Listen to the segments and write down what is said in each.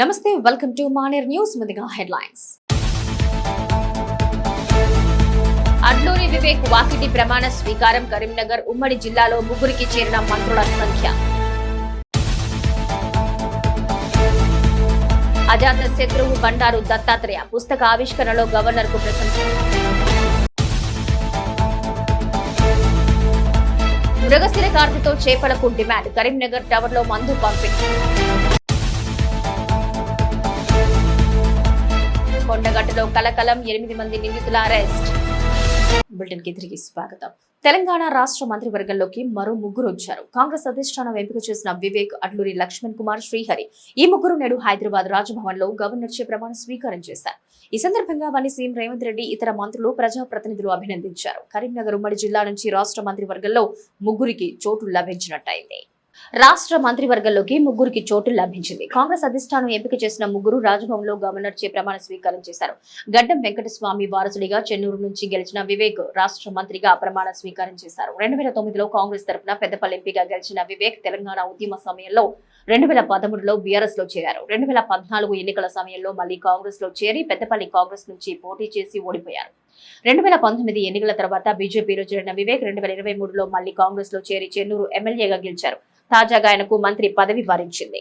Namaste welcome to Maner news ముందుగా headlines. Adluri Vivek Vakiti ప్రమాణ స్వీకారం కరీంనగర్ ఉమ్మడి జిల్లాలో ముగ్గురికి చేరిన మంత్రుల సంఖ్య. అజాత శత్రువు బండారు దత్తాత్రేయ పుస్తక ఆవిష్కరణలో గవర్నర్కు ప్రశంస. మృగశిర కార్తెతో చేపలకు డిమాండ్ కరీంనగర్ టవర్లో మందు పంపిణీ. కేసులో కలకలం ఎనిమిది మంది నిందితుల అరెస్ట్. కి తిరిగి స్వాగతం. తెలంగాణ రాష్ట్ర మంత్రివర్గంలోకి మరో ముగ్గురు వచ్చారు. కాంగ్రెస్ అధిష్టానం ఎంపిక చేసిన వివేక్ అడ్లూరి లక్ష్మణ్ కుమార్ శ్రీహరి ఈ ముగ్గురు నేడు హైదరాబాద్ రాజ్భవన్లో గవర్నర్ చే ప్రమాణ స్వీకారం చేశారు. ఈ సందర్భంగా వారిని సీఎం రేవంత్ రెడ్డి ఇతర మంత్రులు ప్రజాప్రతినిధులు అభినందించారు. కరీంనగర్ ఉమ్మడి జిల్లా నుంచి రాష్ట్ర మంత్రివర్గంలో ముగ్గురికి చోటు లభించినట్టయింది. రాష్ట్ర మంత్రివర్గంలోకి ముగ్గురికి చోటు లభించింది. కాంగ్రెస్ అధిష్టానం ఎంపిక చేసిన ముగ్గురు రాజ్భవన్లో గవర్నర్ చే ప్రమాణ స్వీకారం చేశారు. గడ్డం వెంకటస్వామి వారసుడిగా చెన్నూరు నుంచి గెలిచిన వివేక్ రాష్ట్ర మంత్రిగా ప్రమాణ స్వీకారం చేశారు. రెండు వేల తొమ్మిదిలో కాంగ్రెస్ తరఫున పెద్దపల్లి ఎంపీగా గెలిచిన వివేక్ తెలంగాణ ఉద్యమ సమయంలో రెండు వేల పదమూడులో బీఆర్ఎస్లో చేరారు. రెండు వేల పద్నాలుగు ఎన్నికల సమయంలో మళ్ళీ కాంగ్రెస్లో చేరి పెద్దపల్లి కాంగ్రెస్ నుంచి పోటీ చేసి ఓడిపోయారు. రెండు వేల పంతొమ్మిది ఎన్నికల తర్వాత బీజేపీలో చేరిన వివేక్ రెండు వేల ఇరవై మూడులో మళ్ళీ కాంగ్రెస్లో చేరి చెన్నూరు ఎమ్మెల్యేగా గెలిచారు. తాజాగా ఆయనకు మంత్రి పదవి వరించింది.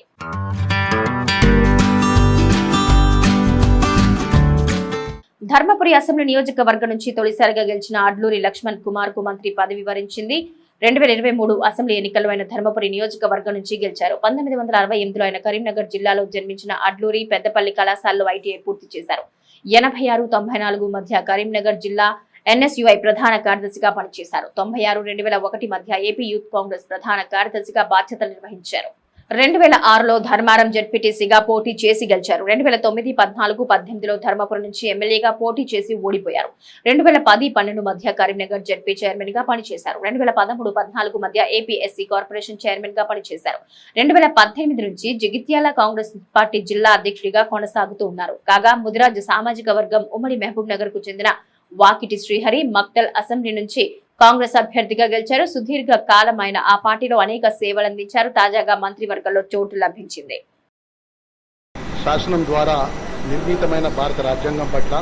ధర్మపురి అసెంబ్లీ నియోజకవర్గం నుంచి తొలిసారిగా గెలిచిన అడ్లూరి లక్ష్మణ్ కుమార్కు మంత్రి పదవి వరించింది. రెండు వేల ఇరవై మూడు అసెంబ్లీ ఎన్నికల్లో ఆయన ధర్మపురి నియోజకవర్గం నుంచి గెలిచారు. పంతొమ్మిది వందల అరవై ఎనిమిదిలో ఆయన కరీంనగర్ జిల్లాలో జన్మించిన అడ్లూరి పెద్దపల్లి కళాశాలలో ఐటీఐ పూర్తి చేశారు. ఎనభై ఆరు తొంభై నాలుగు మధ్య కరీంనగర్ జిల్లా ఎన్ఎస్యుఐ ప్రధాన కార్యదర్శిగా పనిచేశారు. తొంభై ఆరు రెండు వేల ఒకటి మధ్య ఏపీ యూత్ కాంగ్రెస్ ప్రధాన కార్యదర్శిగా బాధ్యతలు నిర్వహించారు. రెండు వేల ఆరులో ధర్మారం జడ్పీటీసీగా పోటీ చేసి గెలిచారు. రెండు వేల తొమ్మిది పద్నాలుగు పద్దెనిమిదిలో ధర్మపురం నుంచి ఎమ్మెల్యేగా పోటీ చేసి ఓడిపోయారు. రెండు వేల పది పన్నెండు మధ్య కరీంనగర్ జడ్పీ చైర్మన్గా పనిచేశారు. రెండు వేల పదమూడు పద్నాలుగు మధ్య ఏపీఎస్సీ కార్పొరేషన్ చైర్మన్గా పనిచేశారు. రెండు వేల పద్దెనిమిది నుంచి జగిత్యాల కాంగ్రెస్ పార్టీ జిల్లా అధ్యక్షుడిగా కొనసాగుతూ ఉన్నారు. కాగా ముదిరాజ్ సామాజిక వర్గం ఉమ్మడి మహబూబ్ నగర్కు చెందిన వాకిటి శ్రీహరి మక్తల్ అసెంబ్లీ నుంచి కాంగ్రెస్ అభ్యర్థిగా గెలిచారు. సుదీర్ఘ కాలం ఆయన ఆ పార్టీలో అనేక సేవలు అందించారు. తాజాగా మంత్రివర్గంలో చోటు లభించింది. శాసనం ద్వారా నిర్మితమైన భారత రాజ్యాంగం పట్ల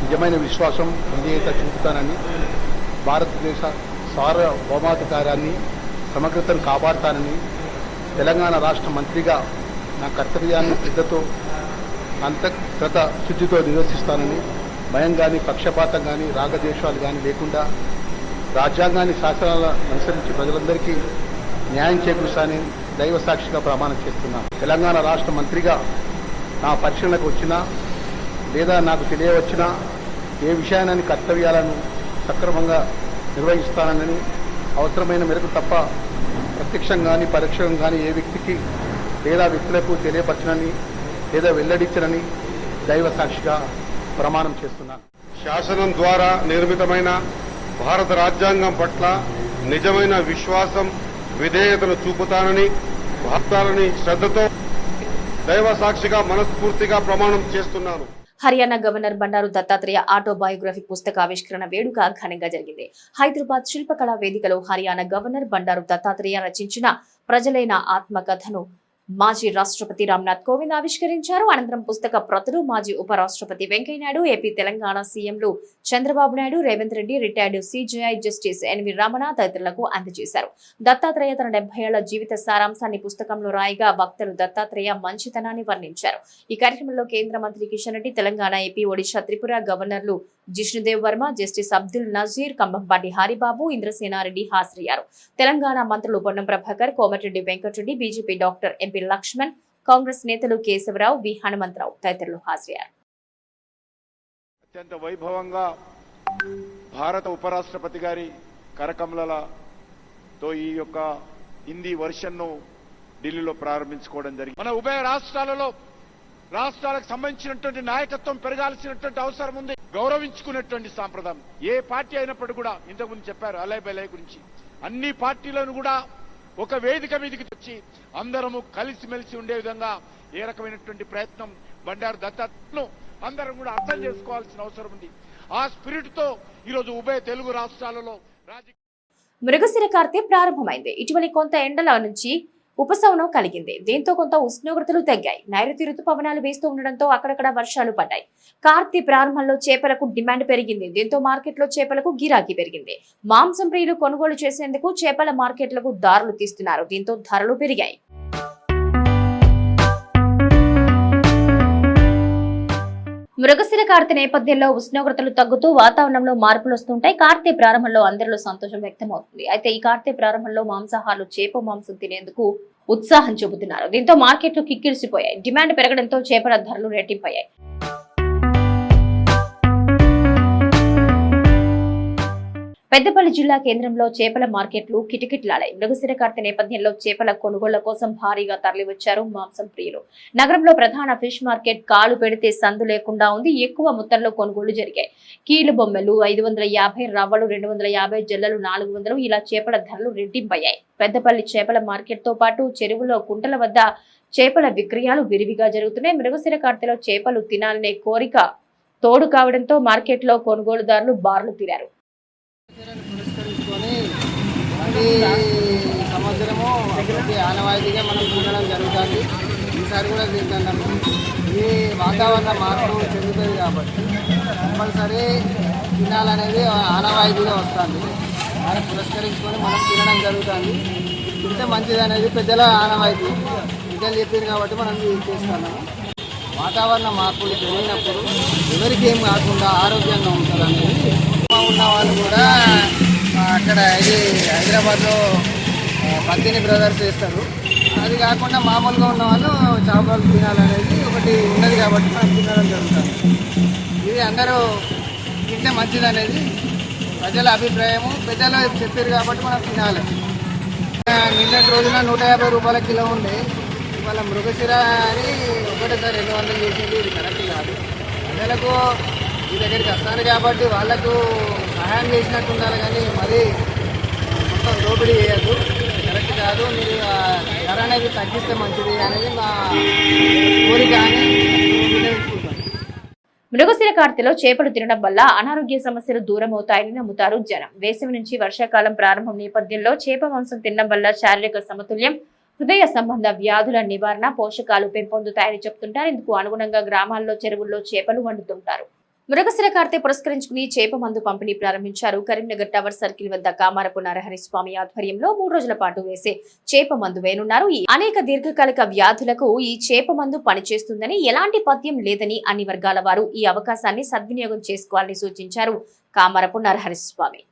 నిజమైన విశ్వాసం విధేయత చూపుతానని భారతదేశ సార్వభౌమాధికారాన్ని సమగ్రతను కాపాడుతానని తెలంగాణ రాష్ట్ర మంత్రిగా నా కర్తవ్యాన్ని శ్రద్ధతో అంతర్గత శుద్ధితో నిర్వర్తిస్తానని భయం కానీ పక్షపాతం కానీ రాగద్వేషాలు కానీ లేకుండా రాజ్యాంగాన్ని శాసనాలను అనుసరించి ప్రజలందరికీ న్యాయం చేకూర్చాలని దైవ సాక్షిగా ప్రమాణం చేస్తున్నాను. తెలంగాణ రాష్ట్ర మంత్రిగా నా పరిశీలనకు వచ్చినా లేదా నాకు తెలియవచ్చినా ఏ విషయాన్ని కర్తవ్యాలను సక్రమంగా నిర్వహిస్తానని అవసరమైన మేరకు తప్ప ప్రత్యక్షం కానీ పరోక్షం కానీ ఏ వ్యక్తికి లేదా వ్యక్తులకు తెలియపరచనని లేదా వెల్లడించనని దైవ సాక్షిగా ప్రమాణం చేస్తున్నాను. శాసనం ద్వారా నిర్మితమైన భారత రాజ్యాంగం పట్ల నిజమైన విశ్వాసం విధేయతను చూపుతానని భక్తాలని శ్రద్ధతో దైవ సాక్షిగా మనస్ఫూర్తిగా ప్రమాణం చేస్తున్నాను. హర్యానా గవర్నర్ బండారు దత్తాత్రేయ ఆటోబయోగ్రఫీ పుస్తక ఆవిష్కరణ వేడుక ఘనంగా జరిగింది. హైదరాబాద్ శిల్పకళా వేదికలో హర్యానా గవర్నర్ బండారు దత్తాత్రేయ రచించిన ప్రజలైన ఆత్మకథను మాజీ రాష్ట్రపతి రామ్నాథ్ కోవింద్ ఆవిష్కరించారు. అనంతరం పుస్తక ప్రతులు మాజీ ఉపరాష్ట్రపతి వెంకయ్యనాయుడు ఏపీ తెలంగాణ సీఎంలు Chandrababu Naidu Revanth Reddy retired CJI justice N V Ramana తదితరులకు అందజేశారు. దత్తాత్రేయ తన డెబ్బై ఏళ్ళ జీవిత సారాంశాన్ని పుస్తకంలో రాయిగా వక్తలు దత్తాత్రేయ మంచితనాన్ని వర్ణించారు. ఈ కార్యక్రమంలో కేంద్ర మంత్రి కిషన్ రెడ్డి తెలంగాణ ఏపీ ఒడిశా త్రిపుర గవర్నర్లు జిష్ణుదేవ్ వర్మ జస్టిస్ అబ్దుల్ నజీర్ కంభంపాటి హరిబాబు ఇంద్రసేనారెడ్డి హాజరయ్యారు. తెలంగాణ మంత్రులు Ponnam Prabhakar Komatireddy Venkatareddy BJP doctor MP Laxman Congress నేతలు కేశవరావు వి. హనుమంతరావు తదితరులు హాజరయ్యారు. అత్యంత వైభవంగా భారత ఉపరాష్ట్రపతి గారి కరకమలతో ఈ యొక్క హిందీ వర్షన్ను ఢిల్లీలో ప్రారంభించుకోవడం జరిగింది. మన ఉభయ రాష్ట్రాలలో రాష్ట్రాలకు సంబంధించినటువంటి నాయకత్వం పెరగాల్సినటువంటి అవసరం ఉంది. గౌరవించుకునేటువంటి సాంప్రదాయం. ఏ పార్టీ అయినప్పటికీ కూడా ఇంతకుముందు చెప్పారు అలయ్ బలయ్ గురించి. అన్ని పార్టీలను కూడా ఒక వేదిక మీదకి తెచ్చి అందరము కలిసిమెలిసి ఉండే విధంగా ఏ రకమైనటువంటి ప్రయత్నం బండారు దత్తను అందరం కూడా అర్థం చేసుకోవాల్సిన అవసరం ఉంది. ఆ స్పిరిట్తో ఈరోజు ఉభయ తెలుగు రాష్ట్రాలలో రాజకీయ మృగశిర కార్తె ప్రారంభమైంది. ఇటీవలి కొంత ఎండల నుంచి ఉపశమనం కలిగింది. దీంతో కొంత ఉష్ణోగ్రతలు తగ్గాయి. నైరుతి రుతుపవనాలు వేస్తూ ఉండడంతో అక్కడక్కడ వర్షాలు పడ్డాయి. కార్తీ ప్రారంభంలో చేపలకు డిమాండ్ పెరిగింది. దీంతో మార్కెట్లో చేపలకు గిరాకీ పెరిగింది. మాంసం ప్రియులు కొనుగోలు చేసేందుకు చేపల మార్కెట్లకు దారులు తీస్తున్నారు. దీంతో ధరలు పెరిగాయి. మృగశిర కార్తె నేపథ్యంలో ఉష్ణోగ్రతలు తగ్గుతూ వాతావరణంలో మార్పులు వస్తుంటాయి. కార్తె ప్రారంభంలో అందరిలో సంతోషం వ్యక్తమవుతుంది. అయితే ఈ కార్తె ప్రారంభంలో మాంసాహారులు చేప మాంసం తినేందుకు ఉత్సాహం చూపుతున్నారు. దీంతో మార్కెట్లు కిక్కిరిసిపోయాయి. డిమాండ్ పెరగడంతో చేపల ధరలు రెట్టింపయ్యాయి. పెద్దపల్లి జిల్లా కేంద్రంలో చేపల మార్కెట్లు కిటకిటలాడాయి. మృగశిర కార్తె నేపథ్యంలో చేపల కొనుగోళ్ళ కోసం భారీగా తరలివచ్చారు మాంసం ప్రియులు. నగరంలో ప్రధాన ఫిష్ మార్కెట్ కాలు పెడితే సందు లేకుండా ఉంది. ఎక్కువ మొత్తంలో కొనుగోళ్ళు జరిగాయి. కీలు బొమ్మలు ఐదు వందల యాభై రవ్వలు రెండు వందల యాభై జల్లలు నాలుగు వందలు ఇలా చేపల ధరలు రెట్టింపయ్యాయి. పెద్దపల్లి చేపల మార్కెట్తో పాటు చెరువులో కుంటల వద్ద చేపల విక్రయాలు విరివిగా జరుగుతున్నాయి. మృగశిర కార్తెలో చేపలు తినాలనే కోరిక తోడు కావడంతో మార్కెట్లో కొనుగోలుదారులు బార్లు తీరారు. పురస్కరించుకొని ప్రతి సంవత్సరము ప్రతి ఆనవాయితీగా మనం తినడం జరుగుతుంది. ఈసారి కూడా తింటున్నాము ఈ వాతావరణ మార్పు చెందుతుంది కాబట్టి కంపల్సరీ తినాలనేది ఆనవాయితీగా వస్తుంది. దాన్ని పురస్కరించుకొని మనం తినడం జరుగుతుంది. తింటే మంచిది అనేది పెద్దల ఆనవాయితీ. పెద్దలు చెప్పింది కాబట్టి మనం ఇది చేస్తున్నాము. వాతావరణ మార్పులు జరిగినప్పుడు ఎవరికి ఏం కాకుండా ఆరోగ్యంగా ఉంటారు అనేది ఉన్న వాళ్ళు కూడా అక్కడ ఇది హైదరాబాద్లో పత్తిని బ్రదర్స్ చేస్తారు అది కాకుండా మామూలుగా ఉన్న వాళ్ళు చేపలు తినాలనేది ఒకటి ఉన్నది కాబట్టి మనం తినడం జరుగుతుంది. ఇది అందరూ తింటే మంచిది అనేది ప్రజల అభిప్రాయము. పెద్దలు చెప్పారు కాబట్టి మనం తినాలి. నిన్నటి రోజున నూట యాభై రూపాయల కిలో ఉండే వాళ్ళ మృగశిర అని ఒకటేసారి రెండు వందలు చేసింది ఇది కరెక్ట్ కాదు. ప్రజలకు ఈ దగ్గరికి వస్తాను కాబట్టి వాళ్ళకు సహాయం చేసినట్టు ఉండాలి కానీ మరీ మొత్తం దోపిడీ చేయద్దు. కరెక్ట్ కాదు. మీరు ధర అనేది తగ్గిస్తే మంచిది అనేది మా కోరిక అని మృగశిర కార్తెలో చేపలు తినడం వల్ల అనారోగ్య సమస్యలు దూరం అవుతాయని నమ్ముతారు జనం. వేసవి నుంచి వర్షాకాలం ప్రారంభం నేపథ్యంలో చేప మాంసం తినడం వల్ల శారీరక సమతుల్యం హృదయ సంబంధ వ్యాధుల నివారణ పోషకాలు పెంపొందుతాయని చెప్తుంటారు. ఇందుకు అనుగుణంగా గ్రామాల్లో చెరువుల్లో చేపలు వండుతుంటారు. మృగశిర కార్తె పురస్కరించుకుని చేప మందు పంపిణీ ప్రారంభించారు. కరీంనగర్ టవర్ సర్కిల్ వద్ద కామారపు నరహరి స్వామి ఆధ్వర్యంలో మూడు రోజుల పాటు వేసే చేప మందు వేనున్నారు. ఈ అనేక దీర్ఘకాలిక వ్యాధులకు ఈ చేప మందు పనిచేస్తుందని ఎలాంటి పద్యం లేదని అన్ని వర్గాల వారు ఈ అవకాశాన్ని సద్వినియోగం చేసుకోవాలని సూచించారు కామారపు నరహరి స్వామి.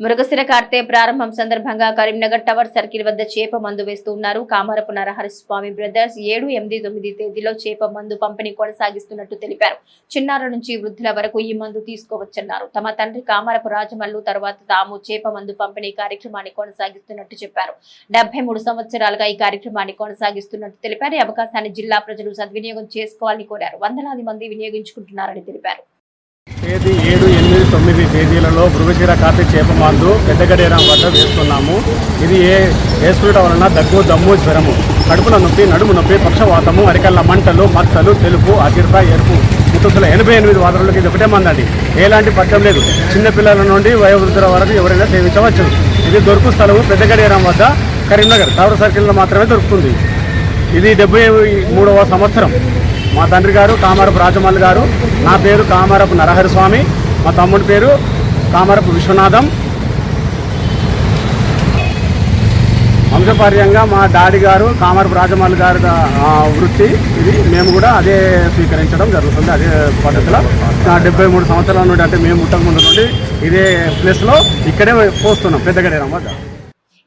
మృగశిర కార్తె ప్రారంభం సందర్భంగా కరీంనగర్ టవర్ సర్కిల్ వద్ద చేప మందు వేస్తూ ఉన్నారు. కామరపు నరహరి స్వామి బ్రదర్స్ ఏడు ఎనిమిది తొమ్మిది తేదీలో చేప మందు పంపిణీ కొనసాగిస్తున్నట్టు తెలిపారు. చిన్నారుల నుంచి వృద్ధుల వరకు ఈ మందు తీసుకోవచ్చన్నారు. తమ తండ్రి కామరపు రాజమల్లు తర్వాత తాము చేప మందు పంపిణీ కార్యక్రమాన్ని కొనసాగిస్తున్నట్టు చెప్పారు. డెబ్బై మూడు సంవత్సరాలుగా ఈ కార్యక్రమాన్ని కొనసాగిస్తున్నట్టు తెలిపారు. ఈ అవకాశాన్ని జిల్లా ప్రజలు సద్వినియోగం చేసుకోవాలని కోరారు. వందలాది మంది వినియోగించుకుంటున్నారని తెలిపారు. తొమ్మిది తేదీలలో భృగశిర కార్తె చేప మందు పెద్దగడేరం వద్ద వేస్తున్నాము. ఇది ఏ వేసుకోవడం వలన దగ్గు దమ్ము జ్వరము. కడుపుల నొప్పి నడుము నొప్పి పక్షవాతము అరికల్ల మంటలు మచ్చలు తెలుపు అగిర్త ఎరుపు. ముత్తుల ఎనభై ఎనిమిది వాదనలకు ఇది ఒకటే మందండి. ఎలాంటి పథ్యం లేదు. చిన్నపిల్లల నుండి వయోవృద్ధుల వరకు ఎవరైనా సేవించవచ్చు. ఇది దొరుకు స్థలము పెద్దగడేరం వద్ద కరీంనగర్. టవర్ సర్కిల్లో మాత్రమే దొరుకుతుంది. ఇది డెబ్బై మూడవ సంవత్సరం. మా తండ్రి గారు కామరపు రాజమల్లి గారు. నా పేరు కామరపు నరహరి స్వామి మా తమ్ముడి పేరు కామరపు విశ్వనాథం. వంశపర్యంగా మా డాడీ గారు కామరపు రాజమల్లి గారి వృత్తి ఇది. మేము కూడా అదే స్వీకరించడం జరుగుతుంది అదే పద్ధతిలో. డెబ్బై మూడు సంవత్సరాల నుండి అంటే మేము ముట్టక ముందు నుండి ఇదే ప్లేస్లో ఇక్కడే పోస్తున్నాం. పెద్దగడేరం వద్ద.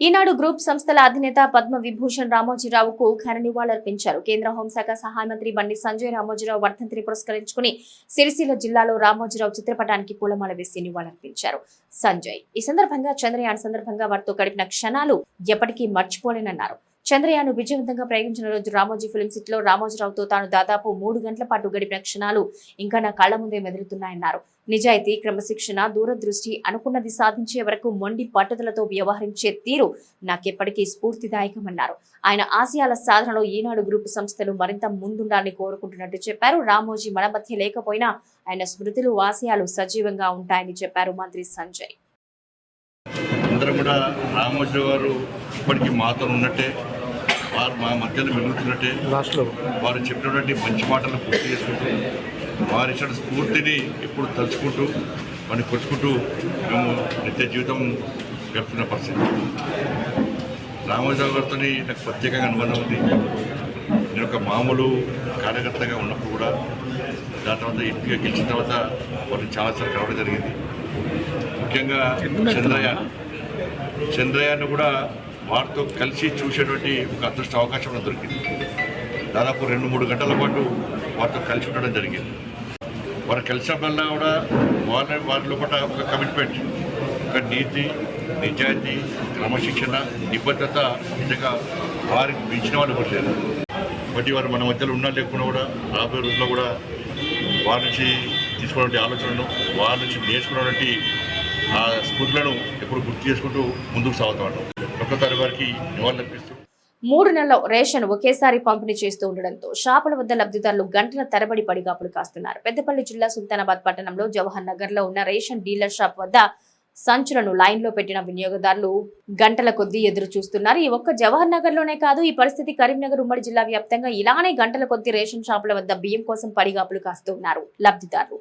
ఈనాడు గ్రూప్ సంస్థల అధినేత పద్మ విభూషణ్ రామోజీరావుకు ఘన నివాళులర్పించారు. కేంద్ర హోంశాఖ సహాయ మంత్రి బండి సంజయ్ రామోజీరావు వర్ధంతిని పురస్కరించుకుని సిరిసిల్ల జిల్లాలో రామోజీరావు చిత్రపటానికి పూలమాల వేసి నివాళులర్పించారు. సంజయ్ ఈ సందర్భంగా చంద్రయాన్ సందర్భంగా వారితో గడిపిన క్షణాలు ఎప్పటికీ మర్చిపోలేనన్నారు. చంద్రయాన్ విజయవంతంగా ప్రయోగించిన రోజు రామోజీ ఫిల్మ్ సిటీలో రామోజీరావుతో తాను దాదాపు మూడు గంటల పాటు గడిపిన క్షణాలు ఇంకా నా కళ్ళ ముందే మెదులుతున్నాయన్నారు. నిజాయితీ క్రమశిక్షణ దూరదృష్టి అనుకున్నది సాధించే వరకు మొండి పట్టుదలతో వ్యవహరించే తీరు నాకెప్పటికీ స్ఫూర్తిదాయకమన్నారు. ఆయన ఆశయాల సాధనలో ఈనాడు గ్రూప్ సంస్థలు మరింత ముందుండాలని కోరుకుంటున్నట్టు చెప్పారు. రామోజీ మన మధ్య లేకపోయినా ఆయన స్మృతులు ఆశయాలు సజీవంగా ఉంటాయని చెప్పారు మంత్రి సంజయ్. అందరూ కూడా రామోజీ గారు ఇప్పటికీ మాతో ఉన్నట్టే వారు మా మధ్యలో మెలుగుతున్నట్టే వారు చెప్పినటువంటి మంచి మాటలు పూర్తి చేసుకుంటూ వారి ఇచ్చిన స్ఫూర్తిని ఎప్పుడు తలుచుకుంటూ వారిని కొట్టుకుంటూ మేము నిత్య జీవితం గడుపుతున్న పరిస్థితి. రామోజీరావు గారితో నాకు ప్రత్యేకంగా అనుబంధం ఉంది. నేను ఒక మామూలు కార్యకర్తగా ఉన్నప్పుడు కూడా దాని తర్వాత ఎంపీగా గెలిచిన తర్వాత వారిని చాలాసార్లు కలవడం జరిగింది. ముఖ్యంగా చంద్రయాన్ చంద్రయాన్ కూడా వారితో కలిసి చూసేటువంటి ఒక అదృష్ట అవకాశం దొరికింది. దాదాపు రెండు మూడు గంటల పాటు వారితో కలిసి ఉండడం జరిగింది. వారు కలిసినప్పుడల్లా కూడా వారి వారి లోపల ఒక కమిట్మెంట్ ఒక నీతి నిజాయితీ క్రమశిక్షణ నిబద్ధత నిజంగా వారికి మించిన వాళ్ళు ఎవరు లేరు. బట్టి వారు మన మధ్యలో ఉన్నా లేకుండా కూడా రాబోయే రోజుల్లో కూడా వారి నుంచి తీసుకున్నటువంటి ఆలోచనలను వారి నుంచి నేర్చుకున్నటువంటి ఆ స్ఫూర్తులను ఎప్పుడు గుర్తు చేసుకుంటూ ముందుకు సాగుతూ ఉంటాం ఒక్కసారి వారికి నివాళులర్పిస్తూ మూడు నెలల రేషన్ ఒకేసారి పంపిణీ చేస్తూ ఉండడంతో షాపుల వద్ద లబ్ధిదారులు గంటల తరబడి పడిగాపులు కాస్తున్నారు. పెద్దపల్లి జిల్లా సుల్తానాబాద్ పట్టణంలో జవహర్ నగర్లో ఉన్న రేషన్ డీలర్ షాప్ వద్ద సంచులను లైన్లో పెట్టిన వినియోగదారులు గంటల కొద్దీ ఎదురు చూస్తున్నారు. ఈ ఒక్క జవహర్ నగర్లోనే కాదు ఈ పరిస్థితి కరీంనగర్ ఉమ్మడి జిల్లా వ్యాప్తంగా ఇలానే గంటల కొద్దీ రేషన్ షాపుల వద్ద బియ్యం కోసం పడిగాపులు కాస్తున్నారు లబ్ధిదారులు.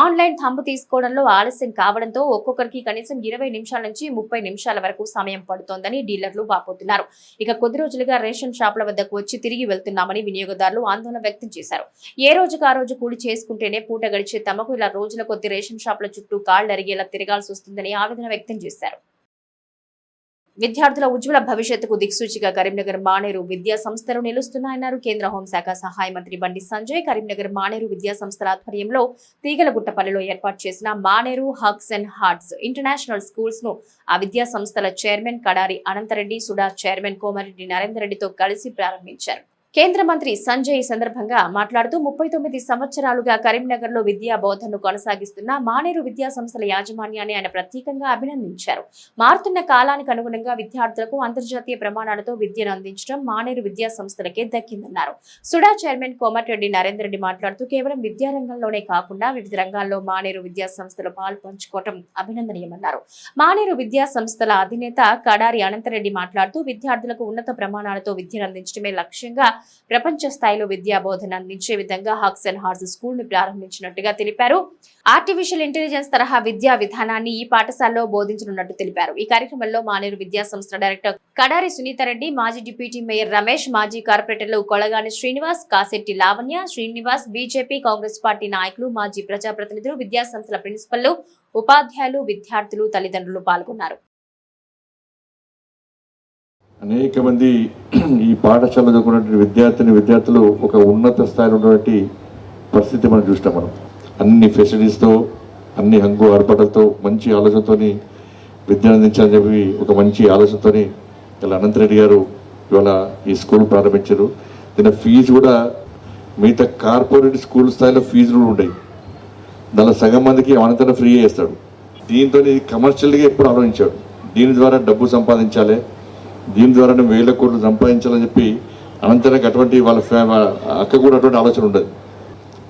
ఆన్లైన్ థంబు తీసుకోవడంలో ఆలస్యం కావడంతో ఒక్కొక్కరికి కనీసం ఇరవై నిమిషాల నుంచి ముప్పై నిమిషాల వరకు సమయం పడుతోందని డీలర్లు వాపోతున్నారు. ఇక కొద్ది రోజులుగా రేషన్ షాపుల వద్దకు వచ్చి తిరిగి వెళ్తున్నామని వినియోగదారులు ఆందోళన వ్యక్తం చేశారు. ఏ రోజుకు ఆ రోజు కూలి చేసుకుంటేనే పూట గడిచే తమకు ఇలా రోజుల కొద్ది రేషన్ షాపుల చుట్టూ కాళ్ళు అరిగేలా తిరగాల్సి వస్తుందని ఆవేదన వ్యక్తం చేశారు. విద్యార్థుల ఉజ్వల భవిష్యత్తుకు దిక్సూచిగా కరీంనగర్ మానేరు విద్యా సంస్థలు నిలుస్తున్నాయన్నారు. కేంద్ర హోంశాఖ సహాయ మంత్రి బండి సంజయ్ కరీంనగర్ మానేరు విద్యా సంస్థల ఆధ్వర్యంలో తీగలగుట్టపల్లిలో ఏర్పాటు చేసిన Maneru hucks and hearts international స్కూల్స్ను ఆ విద్యా సంస్థల chairman Kadari Anantareddy SUDA chairman Komareddy Narender రెడ్డితో కలిసి ప్రారంభించారు. కేంద్ర మంత్రి సంజయ్ ఈ సందర్భంగా మాట్లాడుతూ ముప్పై తొమ్మిది సంవత్సరాలుగా కరీంనగర్లో విద్యా బోధనను కొనసాగిస్తున్న మానేరు విద్యా సంస్థల యాజమాన్యాన్ని ఆయన ప్రత్యేకంగా అభినందించారు. మారుతున్న కాలానికి అనుగుణంగా విద్యార్థులకు అంతర్జాతీయ ప్రమాణాలతో విద్యను అందించడం మానేరు విద్యా సంస్థలకే దక్కిందన్నారు. సుడా చైర్మన్ కోమటిరెడ్డి నరేందర్ రెడ్డి మాట్లాడుతూ కేవలం విద్యారంగంలోనే కాకుండా వివిధ రంగాల్లో మానేరు విద్యా సంస్థలు పాలు పంచుకోవడం అభినందనీయమన్నారు. మానేరు విద్యా సంస్థల అధినేత కడారి అనంతరెడ్డి మాట్లాడుతూ విద్యార్థులకు ఉన్నత ప్రమాణాలతో విద్యను అందించడమే లక్ష్యంగా ప్రపంచ స్థాయిలో విద్యా బోధన అందించే విధంగా హక్స్ అండ్ హార్స్ స్కూల్ను ప్రారంభించినట్టుగా తెలిపారు. ఆర్టిఫిషియల్ ఇంటెలిజెన్స్ తరహా విద్యా విధానాన్ని ఈ పాఠశాలలో బోధించనున్నట్టు తెలిపారు. ఈ కార్యక్రమంలో మానేరు విద్యా సంస్థ డైరెక్టర్ కడారి సునీతారెడ్డి మాజీ డిప్యూటీ మేయర్ రమేష్ మాజీ కార్పొరేటర్లు Kolagani Srinivas Kasetti Lavanya Srinivas BJP Congress party నాయకులు మాజీ ప్రజాప్రతినిధులు విద్యా సంస్థల ప్రిన్సిపల్లు ఉపాధ్యాయులు విద్యార్థులు తల్లిదండ్రులు పాల్గొన్నారు. అనేక మంది ఈ పాఠశాలలో చదువుకున్నటువంటి విద్యార్థిని విద్యార్థులు ఒక ఉన్నత స్థాయిలో ఉన్నటువంటి పరిస్థితి మనం చూసినాం మనం. అన్ని ఫెసిలిటీస్తో అన్ని హంగు ఆర్పాటలతో మంచి ఆలోచనతోని విద్య అందించాలని చెప్పి ఒక మంచి ఆలోచనతోని ఇలా అనంతరెడ్డి గారు ఇవాళ ఈ స్కూల్ ప్రారంభించారు. దీని ఫీజు కూడా మిగతా కార్పొరేట్ స్కూల్ స్థాయిలో ఫీజులు కూడా ఉండేవి దానిలో సగం మందికి అనంతరం ఫ్రీ చేస్తాడు దీంతో కమర్షియల్గా ఎప్పుడు ఆలోచించాడు. దీని ద్వారా డబ్బు సంపాదించాలి. దీని ద్వారా వేల కోట్లు సంపాదించాలని చెప్పి అనంతరానికి అటువంటి వాళ్ళ ఫ్యా- అక్క కూడా అటువంటి ఆలోచన ఉండదు.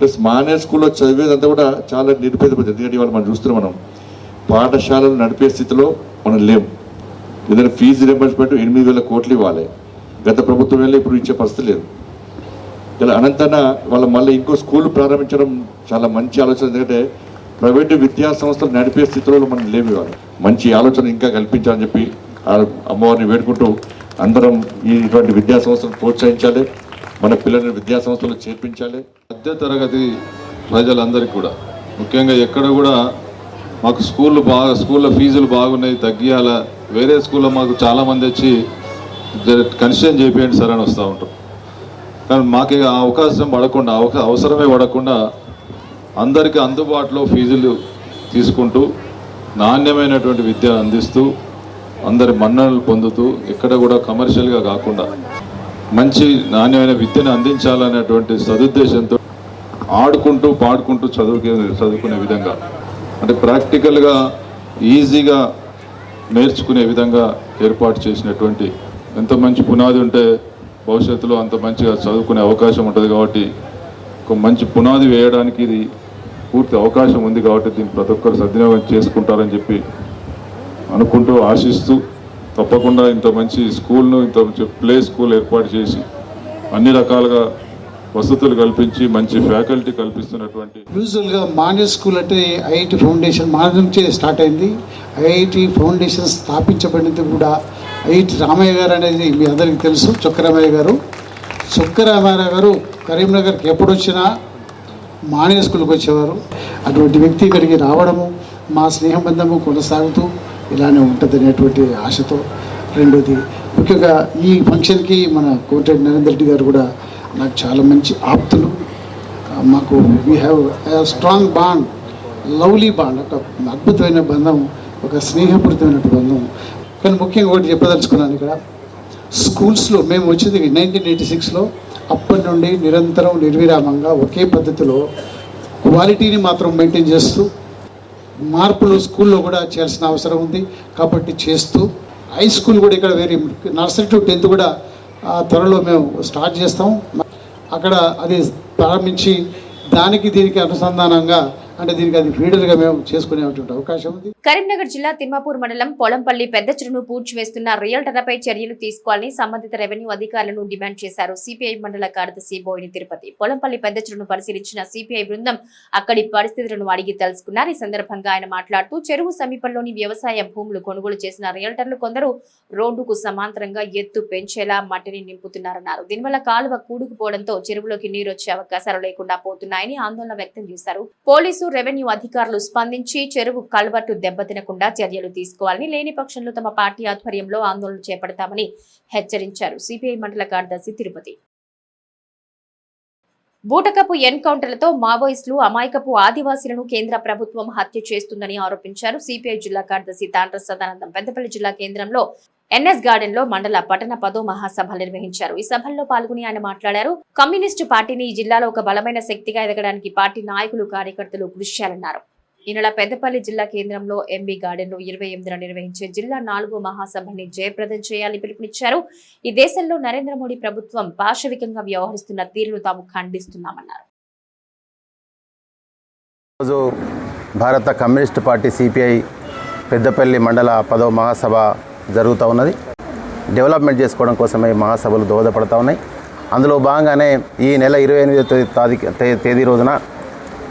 ప్లస్ మానే స్కూల్లో చదివేదంతా కూడా చాలా నిరుపేద ప్రజలు ఎందుకంటే ఇవాళ మనం చూస్తున్నాం మనం పాఠశాలలు నడిపే స్థితిలో మనం లేం. ఏదైనా ఫీజు రింబర్స్మెంట్ ఎనిమిది వేల కోట్లు ఇవ్వాలి. గత ప్రభుత్వం వెళ్ళి ఇప్పుడు ఇచ్చే పరిస్థితి లేదు. ఇలా అనంతన వాళ్ళ మళ్ళీ ఇంకో స్కూల్ ప్రారంభించడం చాలా మంచి ఆలోచన. ఎందుకంటే ప్రైవేటు విద్యా సంస్థలు నడిపే స్థితిలో మనం లేవు ఇవాళ. మంచి ఆలోచన ఇంకా కల్పించాలని చెప్పి అమ్మవారిని వేడుకుంటూ అందరం ఈ ఇటువంటి విద్యా సంస్థలను ప్రోత్సహించాలి. మన పిల్లల్ని విద్యా సంస్థలు చేర్పించాలి. మధ్య తరగతి ప్రజలందరికీ కూడా ముఖ్యంగా ఎక్కడ కూడా మాకు స్కూళ్ళు బాగా స్కూల్లో ఫీజులు బాగున్నాయి తగ్గియాల. వేరే స్కూల్లో మాకు చాలామంది వచ్చి కన్సిషన్ చేపియండి సార్ అని వస్తూ ఉంటారు. కానీ మాకు ఇక ఆ అవకాశం పడకుండా అవసరమే పడకుండా అందరికీ అందుబాటులో ఫీజులు తీసుకుంటూ నాణ్యమైనటువంటి విద్య అందిస్తూ అందరి మన్ననలు పొందుతూ ఎక్కడ కూడా కమర్షియల్గా కాకుండా మంచి నాణ్యమైన విద్యను అందించాలనేటువంటి సదుద్దేశంతో ఆడుకుంటూ పాడుకుంటూ చదువుకే చదువుకునే విధంగా అంటే ప్రాక్టికల్గా ఈజీగా నేర్చుకునే విధంగా ఏర్పాటు చేసినటువంటి ఎంత మంచి పునాది ఉంటే భవిష్యత్తులో అంత మంచిగా చదువుకునే అవకాశం ఉంటుంది కాబట్టి ఒక మంచి పునాది వేయడానికి ఇది పూర్తి అవకాశం ఉంది కాబట్టి దీన్ని ప్రతి ఒక్కరు సద్వినియోగం చేసుకుంటారని చెప్పి అనుకుంటూ ఆశిస్తూ తప్పకుండా ఇంత మంచి స్కూల్ను ఇంత మంచి ప్లే స్కూల్ ఏర్పాటు చేసి అన్ని రకాలుగా వసతులు కల్పించి మంచి ఫ్యాకల్టీ కల్పిస్తున్నటువంటి యూజువల్గా మాన్య స్కూల్ అంటే ఐఐటి ఫౌండేషన్ మన నుంచే స్టార్ట్ అయింది. ఐఐటి ఫౌండేషన్ స్థాపించబడినది కూడా ఐఐటి రామయ్య గారు అనేది మీ అందరికీ తెలుసు చొక్కరామయ్య గారు. చొక్కరామయ్య గారు కరీంనగర్కి ఎప్పుడు వచ్చినా మాన్య స్కూల్కి వచ్చేవారు. అటువంటి వ్యక్తి ఇక్కడికి రావడము మా స్నేహ బంధము కొనసాగుతూ ఇలానే ఉంటుంది అనేటువంటి ఆశతో రెండోది. ముఖ్యంగా ఈ ఫంక్షన్కి మన కోటరెడ్డి నరేందర్ రెడ్డి గారు కూడా నాకు చాలా మంచి ఆప్తులు. మాకు we have strong bond lovely bond ఒక అద్భుతమైన బంధం ఒక స్నేహపూరితమైన బంధం. కానీ ముఖ్యంగా ఒకటి చెప్పదలుచుకున్నాను ఇక్కడ. స్కూల్స్లో మేము వచ్చింది నైన్టీన్ ఎయిటీ సిక్స్లో అప్పటి నుండి నిరంతరం నిర్విరామంగా ఒకే పద్ధతిలో క్వాలిటీని మాత్రం మెయింటైన్ చేస్తూ మార్పులు స్కూల్లో కూడా చేయాల్సిన అవసరం ఉంది కాబట్టి చేస్తూ హై స్కూల్ కూడా ఇక్కడ వేరే నర్సరీ టు టెన్త్ కూడా ఆ, త్వరలో మేము స్టార్ట్ చేస్తాం. అక్కడ అది ప్రారంభించి దానికి దీనికి అనుసంధానంగా అంటే దీనికి అది ఫీడర్గా మేము చేసుకునేటువంటి అవకాశం ఉంది. కరీంనగర్ జిల్లా తిమ్మాపూర్ మండలం పొలంపల్లి పెద్ద చెరువును పూడ్చివేస్తున్న రియల్టర్లపై చర్యలు తీసుకోవాలని సంబంధిత రెవెన్యూ అధికారులను డిమాండ్ చేశారు. సిపిఐ మండల కార్యదర్శి బోయిని తిరుపతి. పొలంపల్లి పెద్ద చెరువును పరిశీలించిన సిపిఐ బృందం అక్కడి పరిస్థితులను అడిగి తెలుసుకున్నారు. ఈ సందర్భంగా ఆయన మాట్లాడుతూ చెరువు సమీపంలోని వ్యవసాయ భూములు కొనుగోలు చేసిన రియల్టర్లు కొందరు రోడ్డుకు సమాంతరంగా ఎత్తు పెంచేలా మట్టిని నింపుతున్నారన్నారు. దీనివల్ల కాలువ కూడుకుపోవడంతో చెరువులోకి నీరు వచ్చే అవకాశాలు లేకుండా పోతున్నాయని ఆందోళన వ్యక్తం చేశారు. పోలీసు రెవెన్యూ అధికారులు స్పందించి చెరువు కల్వర్టు దెబ్బతినకుండా చర్యలు తీసుకోవాలని లేని పక్షంలో తమ పార్టీ ఆధ్వర్యంలో ఆందోళన చేపడతామని హెచ్చరించారు. సిపిఐ మండల కార్యదర్శి తిరుపతి. బూటకపు ఎన్కౌంటర్లతో మావోయిస్టులు అమాయకపు ఆదివాసీలను కేంద్ర ప్రభుత్వం హత్య చేస్తుందని ఆరోపించారు. సిపిఐ జిల్లా కార్యదర్శి తాండ్ర సదానందం. పెద్దపల్లి జిల్లా కేంద్రంలో ఎన్ఎస్ గార్డెన్లో మండల పట్టణ పదో మహాసభలు నిర్వహించారు. ఈ సభల్లో పాల్గొని ఆయన మాట్లాడారు. కమ్యూనిస్టు పార్టీని ఈ జిల్లాలో ఒక బలమైన శక్తిగా ఎదగడానికి పార్టీ నాయకులు కార్యకర్తలు కృషి చేయాలన్నారు. ఈ నెల పెద్దపల్లి జిల్లా కేంద్రంలో ఎంబీ గార్డెన్లో ఇరవై ఎనిమిదిన నిర్వహించే జిల్లా నాలుగో మహాసభని జయప్రదం చేయాలని పిలుపునిచ్చారు. ఈ దేశంలో నరేంద్ర మోడీ ప్రభుత్వం పాశవికంగా వ్యవహరిస్తున్న తీరును తాము ఖండిస్తున్నామన్నారు. రోజు భారత కమ్యూనిస్ట్ పార్టీ సిపిఐ పెద్దపల్లి మండల పదవ మహాసభ జరుగుతూ ఉన్నది. డెవలప్మెంట్ చేసుకోవడం కోసమే మహాసభలు దోహదపడతా ఉన్నాయి. అందులో భాగంగానే ఈ నెల ఇరవై ఎనిమిదో తారీఖు తే- తేదీ రోజున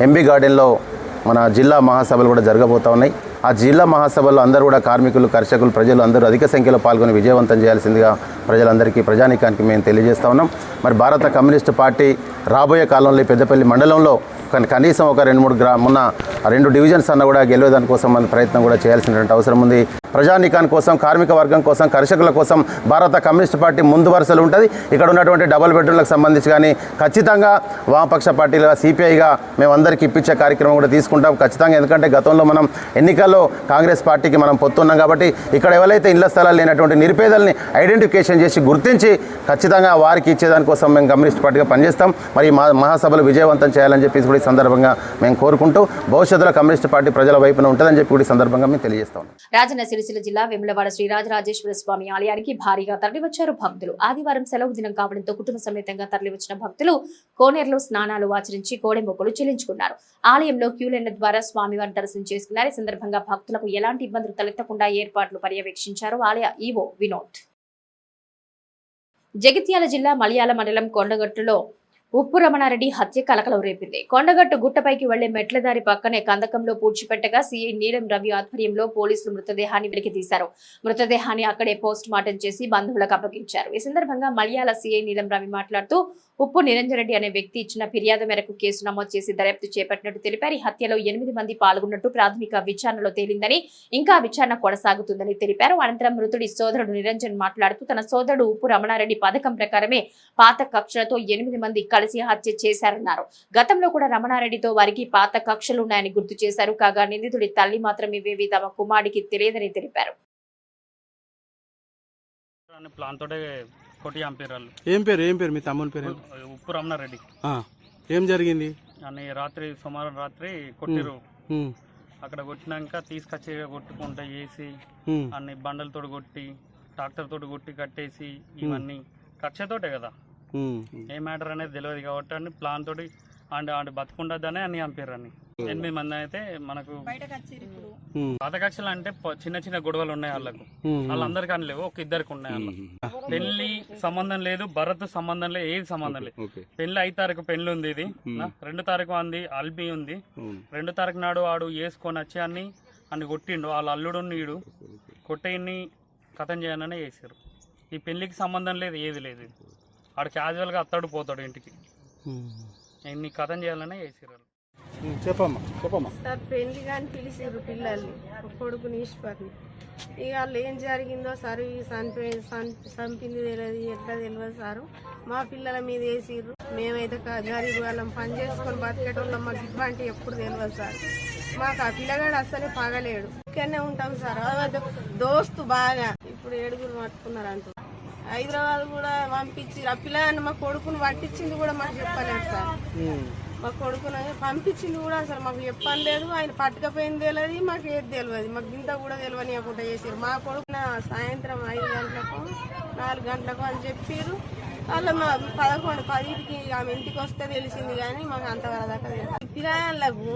ఎంబీ గార్డెన్లో మన జిల్లా మహాసభలు కూడా జరగబోతూ ఉన్నాయి. ఆ జిల్లా మహాసభల్లో అందరూ కూడా కార్మికులు కర్షకులు ప్రజలు అందరూ అధిక సంఖ్యలో పాల్గొని విజయవంతం చేయాల్సిందిగా ప్రజలందరికీ ప్రజానీకానికి మేము తెలియజేస్తా ఉన్నాం. మరి భారత కమ్యూనిస్ట్ పార్టీ రాబోయే కాలంలో పెద్దపల్లి మండలంలో కానీ కనీసం ఒక రెండు మూడు గ్రా మొన్న ఆ రెండు డివిజన్స్ అన్న కూడా గెలవేదాని కోసం మన ప్రయత్నం కూడా చేయాల్సినటువంటి అవసరం ఉంది. ప్రజానీకాన్ కోసం కార్మిక వర్గం కోసం కర్షకుల కోసం భారత కమ్యూనిస్ట్ పార్టీ ముందు వరుసలు ఉంటుంది. ఇక్కడ ఉన్నటువంటి డబుల్ బెడ్రూమ్లకు సంబంధించి కానీ ఖచ్చితంగా వామపక్ష పార్టీలుగా సిపిఐగా మేమందరికీ ఇప్పించే కార్యక్రమం కూడా తీసుకుంటాం. ఖచ్చితంగా ఎందుకంటే గతంలో మనం ఎన్నికల్లో కాంగ్రెస్ పార్టీకి మనం పొత్తున్నాం కాబట్టి ఇక్కడ ఎవరైతే ఇళ్ళ స్థలాలు లేనటువంటి నిరుపేదల్ని ఐడెంటిఫికేషన్ చేసి గుర్తించి ఖచ్చితంగా వారికి ఇచ్చేదానికోసం మేము కమ్యూనిస్ట్ పార్టీగా పనిచేస్తాం. మరి మా మహాసభలు విజయవంతం చేయాలని చెప్పేసి కూడా ఈ సందర్భంగా మేము కోరుకుంటూ భవిష్యత్తులో కమ్యూనిస్ట్ పార్టీ ప్రజల వైపున ఉంటుందని చెప్పి కూడా ఈ సందర్భంగా మేము తెలియజేస్తాం రాజన్న సిరిసిల్ల జిల్లా వెములవాడ శ్రీరాజరాజేశ్వర స్వామి ఆలయానికి భారీగా తరలివచ్చారు భక్తులు. ఆదివారం సెలవు దినం కావడంతో కుటుంబ సమేతంగా తరలివచ్చిన భక్తులు కోనేరులో స్నానాలు ఆచరించి కోడె మొక్కలు చెల్లించుకున్నారు. ఆలయంలో క్యూలైన్ల ద్వారా స్వామివారి దర్శనం చేసుకున్నారు. ఈ సందర్భంగా భక్తులకు ఎలాంటి ఇబ్బందులు తలెత్తకుండా ఏర్పాట్లు పర్యవేక్షించారు ఆలయ ఈవో వినోద్. జగిత్యాల జిల్లా మలయాళ మండలం కొండగట్టులో ఉప్పు రమణారెడ్డి హత్య కలకలం రేపింది. కొండగట్టు గుట్టపైకి వెళ్ళే మెట్ల దారి పక్కనే కందకంలో పూడ్చిపెట్టగా సీఐ నీలం రవి ఆధ్వర్యంలో పోలీసులు మృతదేహాన్ని వెలికి తీశారు. మృతదేహాన్ని అక్కడే పోస్ట్ మార్టం చేసి బంధువులకు అప్పగించారు. ఈ సందర్భంగా మలయాళ సీఐ నీలం రవి మాట్లాడుతూ ఉప్పు నిరంజన్ రెడ్డి అనే వ్యక్తి ఇచ్చిన ఫిర్యాదు మేరకు కేసు నమోదు చేసి దర్యాప్తు చేపట్టినట్టు తెలిపారు. ఈ హత్యలో ఎనిమిది మంది పాల్గొన్నట్టు ప్రాథమిక విచారణలో తేలిందని ఇంకా విచారణ కొనసాగుతుందని తెలిపారు. అనంతరం మృతుడి సోదరుడు నిరంజన్ మాట్లాడుతూ తన సోదరుడు ఉప్పు రమణారెడ్డి పథకం ప్రకారమే పాత కక్షలతో ఎనిమిది మంది కలిసి హత్య చేశారన్నారు. గతంలో కూడా రమణారెడ్డితో వారికి పాత కక్షలు ఉన్నాయని గుర్తు చేశారు. కాగా నిందితుడి తల్లి మాత్రం ఇవేవి తమ కుమారుడికి తెలియదని తెలిపారు. ఏం పేరు? ఏం పేరు? మీ తమ్ముని పేరు? ఉప్పు రమణారెడ్డి. ఆ, ఏం జరిగింది? అని రాత్రి సుమారు రాత్రి కొట్టిరు అక్కడ కొట్టినాక తీసుకొచ్చి కొట్టుకుంటా చేసి అన్ని బండలతో కొట్టి ట్రాక్టర్ తోటి కొట్టి కట్టేసి ఇవన్నీ కక్షతోటే కదా. ఏ మ్యాటర్ అనేది తెలియదు కాబట్టి అని ప్లాన్ తోటి అండ్ అన్ని చంపారు అని ఎనిమిది మంది అయితే మనకు పాత కక్షలు అంటే చిన్న చిన్న గొడవలు ఉన్నాయి వాళ్ళకు. వాళ్ళందరికీ అని లేవు ఒక ఇద్దరికి ఉన్నాయి వాళ్ళకు. పెళ్ళి సంబంధం లేదు భరత్ సంబంధం లేదు ఏది సంబంధం లేదు. పెళ్ళి ఐదు తారీఖు పెళ్ళి ఉంది ఇది? రెండు తారీఖు అంది అల్బీ ఉంది. రెండు తారీఖు నాడు వాడు వేసుకొని వచ్చి అన్ని అన్ని కొట్టిండు. వాళ్ళ అల్లుడు నీడు కొట్టేయన్ని కథం చేయాలనే చేశారు ఈ పెళ్ళికి సంబంధం లేదు ఏది లేదు. వాడు క్యాజువల్గా అత్తాడు పోతాడు ఇంటికి. ఇన్ని కథం చేయాలనే వాళ్ళు. చెప్పమ్మా చెప్పమ్మా. సార్ పెళ్ళి కానీ పిలిచారు పిల్లల్ని. ఒక కొడుకుని ఈశ్వర్ని ఇక వాళ్ళు ఏం జరిగిందో సార్ ఈ చనిపోయి చంపింది తెలియదు ఎట్లా తెలియదు సారు. మా పిల్లల మీద వేసిర్రు. మేమైతే గరీబ్ వాళ్ళం పని చేసుకొని బతికేటోళ్ళం. మాకు ఇట్లాంటి ఎప్పుడు తెలియదు సార్. మాకు ఆ పిల్లగాడు అస్సలే పగలేడు. ఇక్కడనే ఉంటాం సార్. దోస్తు బాగా. ఇప్పుడు ఏడుగురు పట్టుకున్నారు అంటూ హైదరాబాద్ కూడా పంపించి ఆ పిల్లగాన్ని మా కొడుకుని పట్టించింది కూడా మాకు చెప్పలేదు సార్. మా కొడుకుని పంపించింది కూడా అసలు మాకు చెప్పని లేదు ఆయన పట్టుకపోయింది తెలియదు మాకు ఏది తెలియదు. మాకు ఇంత కూడా తెలియనియకుండా చేసారు మా కొడుకున సాయంత్రం ఐదు గంటలకు నాలుగు గంటలకు అని చెప్పారు వాళ్ళ మా పదకొండు పదిటికి ఆమె ఇంటికి వస్తే తెలిసింది కానీ మాకు అంతవరకు దాకా తెలియదు. పిల్లలకు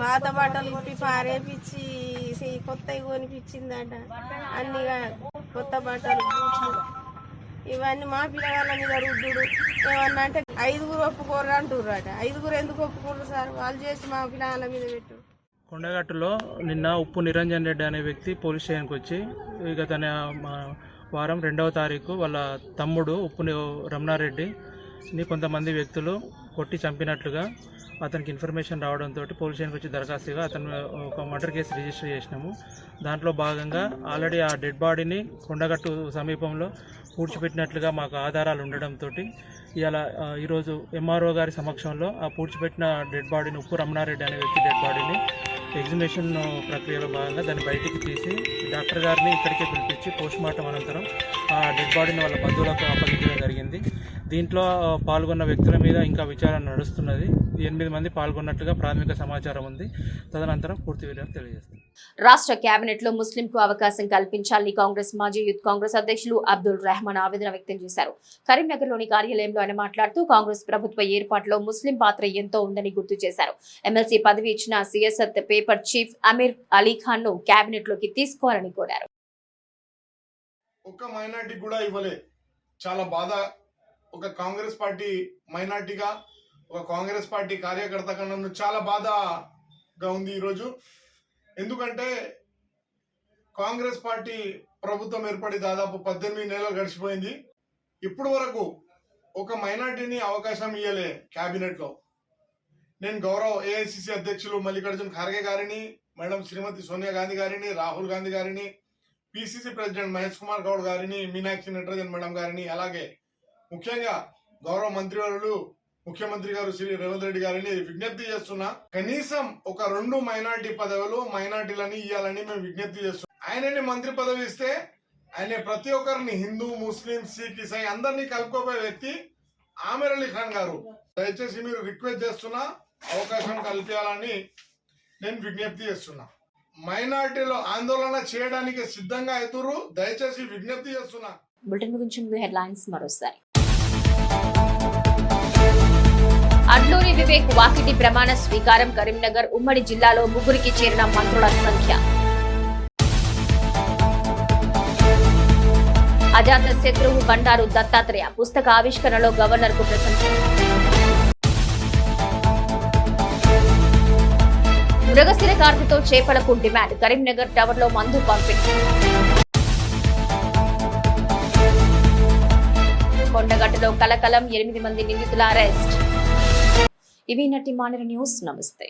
పాత బట్టలు ఇప్పి పారేపిచ్చి సి- కొత్తవి కొనిపించిందట అన్నిగా కొత్త బట్టలు బూట్లు ఇవన్నీ మా పిల్లగాళ్ళ మీద రుద్దుడు. ఏమన్నా అంటే ఐదుగురు ఒప్పుకోరు అంటుర్రట. ఐదుగురు ఎందుకు ఒప్పుకోరు సార్? వాళ్ళు చేసి మా పిల్లగాళ్ళ మీద పెట్టు. కొండగట్టులో నిన్న ఉప్పు నిరంజన్ రెడ్డి అనే వ్యక్తి పోలీస్ స్టేషన్కి వచ్చి ఇక తన మా వారం రెండవ తారీఖు వాళ్ళ తమ్ముడు ఉప్పు రమణారెడ్డిని కొంతమంది వ్యక్తులు కొట్టి చంపినట్లుగా అతనికి ఇన్ఫర్మేషన్ రావడంతో పోలీస్ స్టేషన్కి వచ్చి దరఖాస్తుగా అతను ఒక మర్డర్ కేసు రిజిస్టర్ చేసినాము. దాంట్లో భాగంగా ఆల్రెడీ ఆ డెడ్ బాడీని కొండగట్టు సమీపంలో పూడ్చిపెట్టినట్లుగా మాకు ఆధారాలు ఉండడంతో ఇవాళ ఈరోజు ఎంఆర్ఓ గారి సమక్షంలో ఆ పూడ్చిపెట్టిన డెడ్ బాడీని ఉప్పు రమణారెడ్డి అనే వ్యక్తి డెడ్ బాడీని ఎగ్జిబిషన్ ప్రక్రియలో భాగంగా దాన్ని బయటికి తీసి డాక్టర్ గారిని ఇక్కడికే పిలిపించి పోస్ట్ మార్టం అనంతరం ఆ డెడ్ బాడీని వాళ్ళ బంధువులకు అప్పగించడం జరిగింది. దీంట్లో పాల్గొన్న వ్యక్తుల మీద ఇంకా విచారణ నడుస్తున్నది. ఎనిమిది మంది పాల్గొన్నట్లుగా ప్రాథమిక సమాచారం ఉంది. తదనంతరం పూర్తి వివరాలు తెలియజేస్తాం. రాష్ట్ర కేబినెట్లో ముస్లింకు అవకాశం కల్పించాలని కాంగ్రెస్ మాజీ యూత్ కాంగ్రెస్ అధ్యక్షులు అబ్దుల్ రెహమాన్ ఆవేదన వ్యక్తం చేశారు. కరీంనగర్లోని కార్యాలయంలో ఆయన మాట్లాడుతూ కాంగ్రెస్ ప్రభుత్వ ఏర్పాటులో ముస్లిం పాత్ర ఎంతో ఉందని గుర్తు చేశారు. ఎమ్మెల్సీ పదవి ఇచ్చిన సిఎస్ఎత్ పేపర్ చీఫ్ అమీర్ అలీ ఖాన్ను కేబినెట్లోకి తీసుకోవాలని కోరారు. ఒక్క మైనార్టీ కూడా ఇవ్వలే. చాలా బాధ ఒక కాంగ్రెస్ పార్టీ మైనార్టీగా ఒక కాంగ్రెస్ పార్టీ కార్యకర్తగా నన్ను చాలా బాధగా ఉంది ఈరోజు. ఎందుకంటే కాంగ్రెస్ పార్టీ ప్రభుత్వం ఏర్పడి దాదాపు పద్దెనిమిది నెలలు గడిచిపోయింది. ఇప్పుడు వరకు ఒక మైనార్టీని అవకాశం ఇవ్వలే క్యాబినెట్లో నేను గౌరవ్ ఏఐసిసి అధ్యక్షులు మల్లికార్జున్ ఖార్గే గారిని మేడం శ్రీమతి సోనియా గాంధీ గారిని రాహుల్ గాంధీ గారిని పిసిసి ప్రెసిడెంట్ మహేష్ కుమార్ గౌడ్ గారిని మీనాక్షి నటరాజన్ మేడం గారిని అలాగే ముఖ్యంగా గౌరవ మంత్రివర్యులు ముఖ్యమంత్రి గారు శ్రీ రేవంత్ రెడ్డి గారిని విజ్ఞప్తి చేస్తున్నా కనీసం ఒక రెండు మైనార్టీ పదవులు మైనార్టీలని ఇవ్వాలని మేము విజ్ఞప్తి చేస్తున్నాం. ఆయనని మంత్రి పదవి ఇస్తే ఆయన ప్రతి ఒక్కరిని హిందూ ముస్లిం సిక్ ఇసాయి అందరినీ కలుపుకోపోయే వ్యక్తి ఆమెర్ అలీ ఖాన్ గారు. దయచేసి మీరు రిక్వెస్ట్ చేస్తున్నా అవకాశం కల్పించాలని నేను విజ్ఞప్తి చేస్తున్నా. మైనార్టీలో ఆందోళన చేయడానికి సిద్ధంగా ఎదురు దయచేసి విజ్ఞప్తి చేస్తున్నా. బులెటిన్ గురించి హెడ్లైన్స్ మరోసారి. అడ్లూరి వివేక్ వాకిటి ప్రమాణ స్వీకారం కరీంనగర్ ఉమ్మడి జిల్లాలో ముగ్గురికి చేరిన మంత్రుల సంఖ్య. అజాత శత్రువు బండారు దత్తాత్రేయ పుస్తక ఆవిష్కరణలో గవర్నర్కు ప్రశంస. మృగశిర కార్తెతో చేపలకు డిమాండ్ కరీంనగర్ టవర్లో మందు పంపిణీ. కొండగట్టులో కలకలం ఎనిమిది మంది నిందితుల అరెస్ట్. ఇవి నటి మానిర న్యూస్. నమస్తే.